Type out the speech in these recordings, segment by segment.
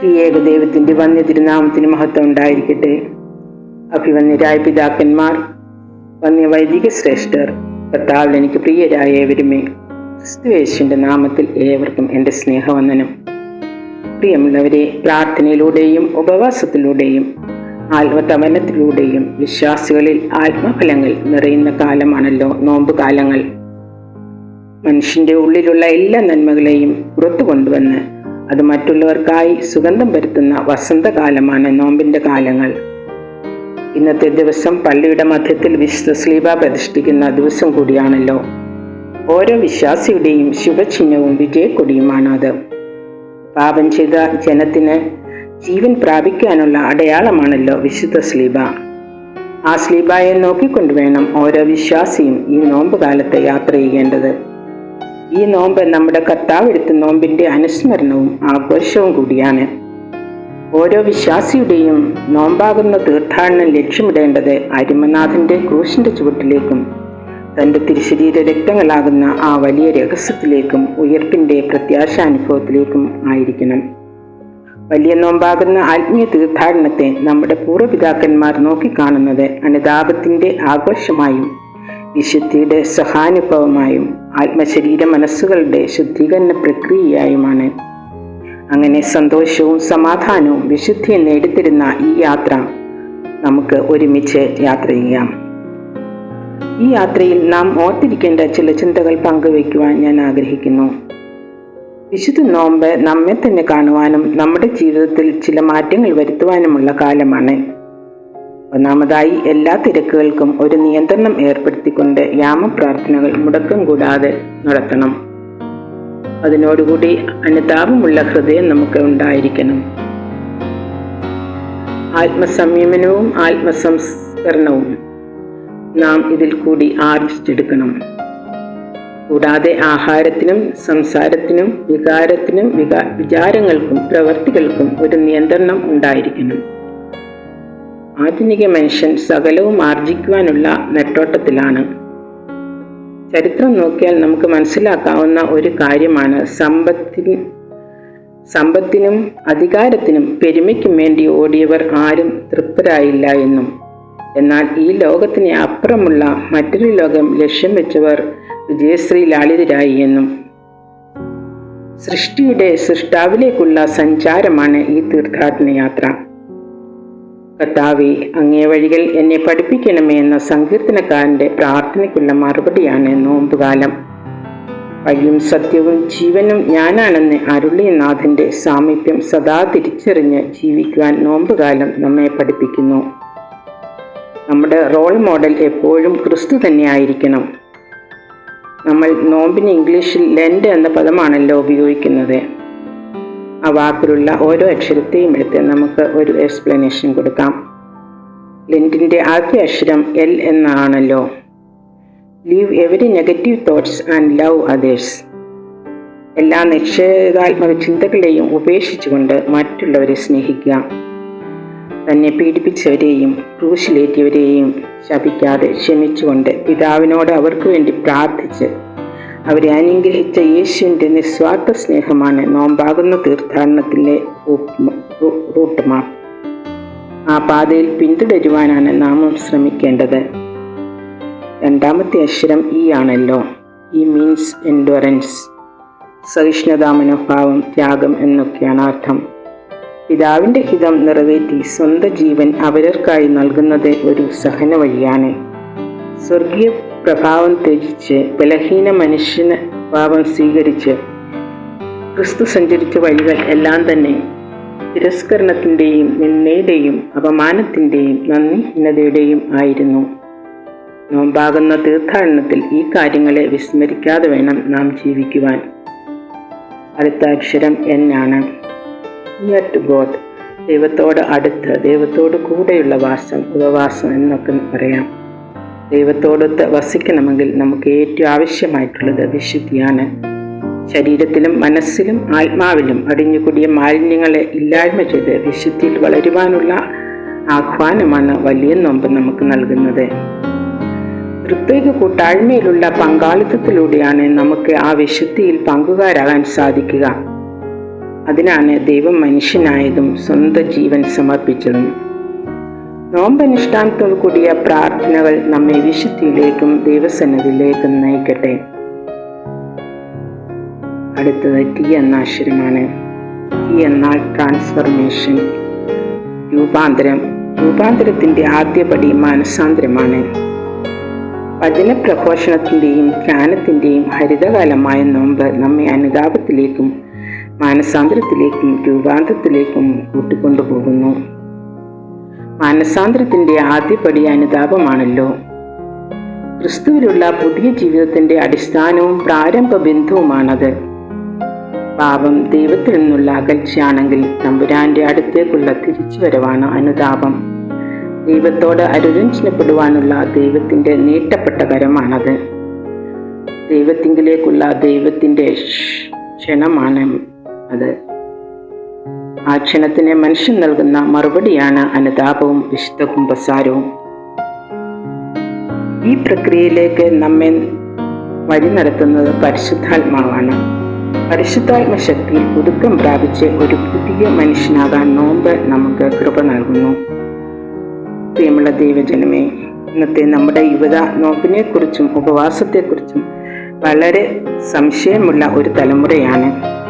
ത്രിയേക ദൈവത്തിന്റെ വന്യ തിരുനാമത്തിന് മഹത്വം ഉണ്ടായിരിക്കട്ടെ. അഭിവന്യരായ പിതാക്കന്മാർ വന്യ വൈദിക ശ്രേഷ്ഠർ കർത്താവിൽ എനിക്ക് പ്രിയരായ ഏവരുമേ ക്രിസ്തുവേശുവിന്റെ നാമത്തിൽ ഏവർക്കും എന്റെ സ്നേഹവന്ദനം. പ്രിയമുള്ളവരെ പ്രാർത്ഥനയിലൂടെയും ഉപവാസത്തിലൂടെയും ആത്മതമനത്തിലൂടെയും വിശ്വാസികളിൽ ആത്മഫലങ്ങൾ നിറയുന്ന കാലമാണല്ലോ നോമ്പ് കാലങ്ങൾ. മനുഷ്യന്റെ ഉള്ളിലുള്ള എല്ലാ നന്മകളെയും പുറത്തു കൊണ്ടുവന്ന് അത് മറ്റുള്ളവർക്കായി സുഗന്ധം പരത്തുന്ന വസന്തകാലമാണ് നോമ്പിന്റെ കാലങ്ങൾ. ഇന്നത്തെ ദിവസം പള്ളിയുടെ മധ്യത്തിൽ വിശുദ്ധ സ്ലീബ പ്രതിഷ്ഠിക്കുന്ന ദിവസം കൂടിയാണല്ലോ. ഓരോ വിശ്വാസിയുടെയും ശുഭചിഹ്നവും വിജയക്കൊടിയുമാണ് അത് പാപം ചെയ്ത ജനത്തിന് ജീവൻ പ്രാപിക്കാനുള്ള അടയാളമാണല്ലോ വിശുദ്ധ സ്ലീബ. ആ സ്ലീബായെ നോക്കിക്കൊണ്ട് വേണം ഓരോ വിശ്വാസിയും ഈ നോമ്പ് കാലത്ത് യാത്ര ചെയ്യേണ്ടത്. ഈ നോമ്പ് നമ്മുടെ കർത്താവ് എടുത്ത നോമ്പിന്റെ അനുസ്മരണവും ആഘോഷവും കൂടിയാണ്. ഓരോ വിശ്വാസിയുടെയും നോമ്പാകുന്ന തീർത്ഥാടനം ലക്ഷ്യമിടേണ്ടത് അരിമനാഥന്റെ ക്രൂശിന്റെ ചുവട്ടിലേക്കും തന്റെ തിരുശരീര രക്തങ്ങളാകുന്ന ആ വലിയ രഹസ്യത്തിലേക്കും ഉയർപ്പിന്റെ പ്രത്യാശ അനുഭവത്തിലേക്കും ആയിരിക്കണം. വലിയ നോമ്പാകുന്ന ആത്മീയ തീർത്ഥാടനത്തെ നമ്മുടെ പൂർവപിതാക്കന്മാർ നോക്കിക്കാണുന്നത് അനുതാപത്തിന്റെ ആഘോഷമായും വിശുദ്ധിയുടെ സഹാനുഭവമായും ആത്മശരീര മനസ്സുകളുടെ ശുദ്ധീകരണ പ്രക്രിയയായുമാണ്. അങ്ങനെ സന്തോഷവും സമാധാനവും വിശുദ്ധിയും നേടിത്തരുന്ന ഈ യാത്ര നമുക്ക് ഒരുമിച്ച് യാത്ര ചെയ്യാം. ഈ യാത്രയിൽ നാം ഓർത്തിരിക്കേണ്ട ചില ചിന്തകൾ പങ്കുവയ്ക്കുവാൻ ഞാൻ ആഗ്രഹിക്കുന്നു. വിശുദ്ധ നോമ്പ് നമ്മെ തന്നെ കാണുവാനും നമ്മുടെ ജീവിതത്തിൽ ചില മാറ്റങ്ങൾ വരുത്തുവാനുമുള്ള കാലമാണ്. ഒന്നാമതായി എല്ലാ തിരക്കുകൾക്കും ഒരു നിയന്ത്രണം ഏർപ്പെടുത്തിക്കൊണ്ട് യാമപ്രാർത്ഥനകൾ മുടക്കം കൂടാതെ നടത്തണം. അതിനോടുകൂടി അനുതാപമുള്ള ഹൃദയം നമുക്ക് ഉണ്ടായിരിക്കണം. ആത്മസംയമനവും ആത്മസംസ്കരണവും നാം ഇതിൽ കൂടി ആർജിച്ചെടുക്കണം. കൂടാതെ ആഹാരത്തിനും സംസാരത്തിനും വികാരത്തിനും വികാ വിചാരങ്ങൾക്കും പ്രവർത്തികൾക്കും ഒരു നിയന്ത്രണം ഉണ്ടായിരിക്കണം. ആധുനിക മനുഷ്യൻ സകലവും ആർജിക്കുവാനുള്ള നെട്ടോട്ടത്തിലാണ്. ചരിത്രം നോക്കിയാൽ നമുക്ക് മനസ്സിലാക്കാവുന്ന ഒരു കാര്യമാണ് സമ്പത്തിന് സമ്പത്തിനും അധികാരത്തിനും പെരുമയ്ക്കും വേണ്ടി ഓടിയവർ ആരും തൃപ്തരായില്ല എന്നും. എന്നാൽ ഈ ലോകത്തിന് അപ്പുറമുള്ള മറ്റൊരു ലോകം ലക്ഷ്യം വെച്ചവർ വിജയശ്രീ ലാളിതരായി എന്നും. സൃഷ്ടിയുടെ സൃഷ്ടാവിലേക്കുള്ള സഞ്ചാരമാണ് ഈ തീർത്ഥാടന യാത്ര കർത്താവെ അങ്ങേ വഴികൾ എന്നെ പഠിപ്പിക്കണമേ എന്ന സങ്കീർത്തനക്കാരന്റെ പ്രാർത്ഥനയ്ക്കുള്ള മറുപടിയാണ് നോമ്പുകാലം. വഴിയും സത്യവും ജീവനും ഞാനാണെന്ന് അരുളിയനാഥന്റെ സാമീപ്യം സദാ തിരിച്ചറിഞ്ഞ് ജീവിക്കുവാൻ നോമ്പുകാലം നമ്മെ പഠിപ്പിക്കുന്നു. നമ്മുടെ റോൾ മോഡൽ എപ്പോഴും ക്രിസ്തു തന്നെയായിരിക്കണം നമ്മൾ നോമ്പിന് ഇംഗ്ലീഷിൽ ലെൻഡ് എന്ന പദമാണല്ലോ ഉപയോഗിക്കുന്നത്. ആ വാക്കിലുള്ള ഓരോ അക്ഷരത്തെയും എടുത്ത് നമുക്ക് ഒരു എക്സ്പ്ലനേഷൻ കൊടുക്കാം. ലെന്റിന്റെ ആദ്യ അക്ഷരം എൽ എന്നാണല്ലോ. Leave every negative thoughts and love others എല്ലാ നിക്ഷേപാത്മക ചിന്തകളെയും ഉപേക്ഷിച്ചുകൊണ്ട് മറ്റുള്ളവരെ സ്നേഹിക്കുക. തന്നെ പീഡിപ്പിച്ചവരെയും ക്രൂശിലേറ്റിയവരെയും ശപിക്കാതെ ക്ഷമിച്ചുകൊണ്ട് പിതാവിനോട് അവർക്ക് വേണ്ടി പ്രാർത്ഥിച്ച് അവരെ അനുഗ്രഹിച്ച യേശുവിന്റെ നിസ്വാർത്ഥ സ്നേഹമാണ് നോമ്പാകുന്ന തീർത്ഥാടനത്തിലെ റൂട്ട് മാപ്പ്. ആ പാതയിൽ പിന്തുടരുവാനാണ് നാമും ശ്രമിക്കേണ്ടത്. രണ്ടാമത്തെ അക്ഷരം ഈ ആണല്ലോ. ഈ മീൻസ് എൻഡുറൻസ് സഹിഷ്ണുതാ മനോഭാവം ത്യാഗം എന്നൊക്കെയാണ് അർത്ഥം. പിതാവിന്റെ ഹിതം നിറവേറ്റി സ്വന്തം ജീവൻ അവരർക്കായി നൽകുന്നത് ഒരു സഹന വഴിയാണ്. സ്വർഗീയ പ്രഭാവം ത്യജിച്ച് ബലഹീന മനുഷ്യന് ഭാവം സ്വീകരിച്ച് ക്രിസ്തു സഞ്ചരിച്ച വഴികൾ എല്ലാം തന്നെ തിരസ്കരണത്തിന്റെയും നിന്നയുടെയും അപമാനത്തിന്റെയും നന്ദിഹീനതയുടെയും ആയിരുന്നു. നോമ്പാകുന്ന തീർത്ഥാടനത്തിൽ ഈ കാര്യങ്ങളെ വിസ്മരിക്കാതെ വേണം നാം ജീവിക്കുവാൻ. അടുത്ത അക്ഷരം എന്നാണ് നിയർ ഗോഡ് ദൈവത്തോട് അടുത്ത് ദൈവത്തോട് കൂടെയുള്ള വാസം ഉപവാസം എന്നൊക്കെ പറയാം. ദൈവത്തോടൊത്ത് വസിക്കണമെങ്കിൽ നമുക്ക് ഏറ്റവും ആവശ്യമായിട്ടുള്ളത് വിശുദ്ധിയാണ്. ശരീരത്തിലും മനസ്സിലും ആത്മാവിലും അടിഞ്ഞുകൂടിയ മാലിന്യങ്ങളെ ഇല്ലായ്മ ചെയ്ത് വിശുദ്ധിയിൽ വളരുവാനുള്ള ആഹ്വാനമാണ് വലിയ നോമ്പ് നമുക്ക് നൽകുന്നത്. പ്രത്യേക കൂട്ടായ്മയിലുള്ള പങ്കാളിത്തത്തിലൂടെയാണ് നമുക്ക് ആ വിശുദ്ധിയിൽ പങ്കുകാരാകാൻ സാധിക്കുക. അതിനാണ് ദൈവം മനുഷ്യനായതും സ്വന്തം ജീവൻ സമർപ്പിച്ചതും. നോമ്പനുഷ്ഠാനത്തോടു കൂടിയ പ്രാർത്ഥനകൾ നമ്മെ വിശുദ്ധിയിലേക്കും ദൈവസന്നതിയിലേക്കും നയിക്കട്ടെ. അടുത്തത് ടി എന്ന അക്ഷരമാണ് ടി എന്നാൽ ട്രാൻസ്ഫർമേഷൻ രൂപാന്തരം. രൂപാന്തരത്തിന്റെ ആദ്യപടി മാനസാന്തരമാണ്. വചനപ്രഘോഷണത്തിന്റെയും ധ്യാനത്തിന്റെയും ഹരിതകാലമായ നോമ്പ് നമ്മെ അനുതാപത്തിലേക്കും മാനസാന്തരത്തിലേക്കും രൂപാന്തരത്തിലേക്കും കൂട്ടിക്കൊണ്ടുപോകുന്നു. മാനസാന്തരത്തിന്റെ ആദ്യപടി അനുതാപമാണല്ലോ. ക്രിസ്തുവിലുള്ള പുതിയ ജീവിതത്തിന്റെ അടിസ്ഥാനവും പ്രാരംഭ ബിന്ദുവുമാണത് പാപം ദൈവത്തിൽ നിന്നുള്ള അകൽച്ചയാണെങ്കിൽ തമ്പുരാന്റെ അടുത്തേക്കുള്ള തിരിച്ചുവരവാണ് അനുതാപം. ദൈവത്തോട് അനുരഞ്ജനപ്പെടുവാനുള്ള ദൈവത്തിന്റെ നീട്ടപ്പെട്ട കരമാണത്. ദൈവത്തിങ്കിലേക്കുള്ള ദൈവത്തിന്റെ ക്ഷണമാണ് അത്. ആ ക്ഷണത്തിന് മനുഷ്യൻ നൽകുന്ന മറുപടിയാണ് അനുതാപവും വിശുദ്ധ കുംഭസാരവും ഈ പ്രക്രിയയിലേക്ക് നമ്മെ വഴി നടത്തുന്നത് പരിശുദ്ധാത്മാവാണ്. പരിശുദ്ധാത്മ ശക്തിയിൽ ഒതുക്കം പ്രാപിച്ച് ഒരു പുതിയ മനുഷ്യനാകാൻ നോമ്പ് നമുക്ക് കൃപ നൽകുന്നു. പ്രിയമുള്ള ദൈവജനമേ ഇന്നത്തെ നമ്മുടെ യുവത നോമ്പിനെക്കുറിച്ചും ഉപവാസത്തെക്കുറിച്ചും വളരെ സംശയമുള്ള ഒരു തലമുറയാണ്.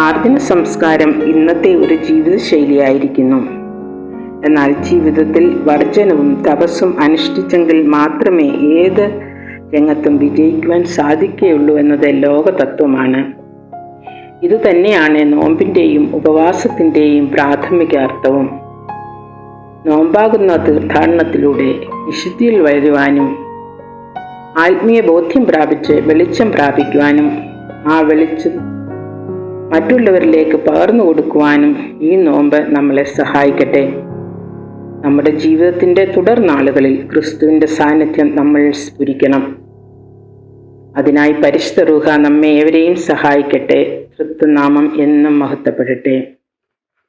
ആർജന സംസ്കാരം ഇന്നത്തെ ഒരു ജീവിതശൈലിയായിരിക്കുന്നു. എന്നാൽ ജീവിതത്തിൽ വർജനവും തപസ്സും അനുഷ്ഠിച്ചെങ്കിൽ മാത്രമേ ഏത് രംഗത്തും വിജയിക്കുവാൻ സാധിക്കുകയുള്ളൂ എന്നത് ലോകതത്വമാണ്. ഇതുതന്നെയാണ് നോമ്പിന്റെയും ഉപവാസത്തിന്റെയും പ്രാഥമിക അർത്ഥവും. നോമ്പാകുന്ന തീർത്ഥാടനത്തിലൂടെ വിശുദ്ധിയിൽ വരുവാനും ആത്മീയ ബോധ്യം പ്രാപിച്ച് വെളിച്ചം പ്രാപിക്കുവാനും ആ വെളിച്ചം മറ്റുള്ളവരിലേക്ക് പകർന്നു കൊടുക്കുവാനും ഈ നോമ്പ് നമ്മളെ സഹായിക്കട്ടെ. നമ്മുടെ ജീവിതത്തിന്റെ തുടർ നാളുകളിൽ ക്രിസ്തുവിന്റെ സാന്നിധ്യം നമ്മൾ സ്ഫുരിക്കണം. അതിനായി പരിശുദ്ധ റൂഹ നമ്മെ ഏവരെയും സഹായിക്കട്ടെ. തൃത്വനാമം എന്നും മഹത്വപ്പെടട്ടെ.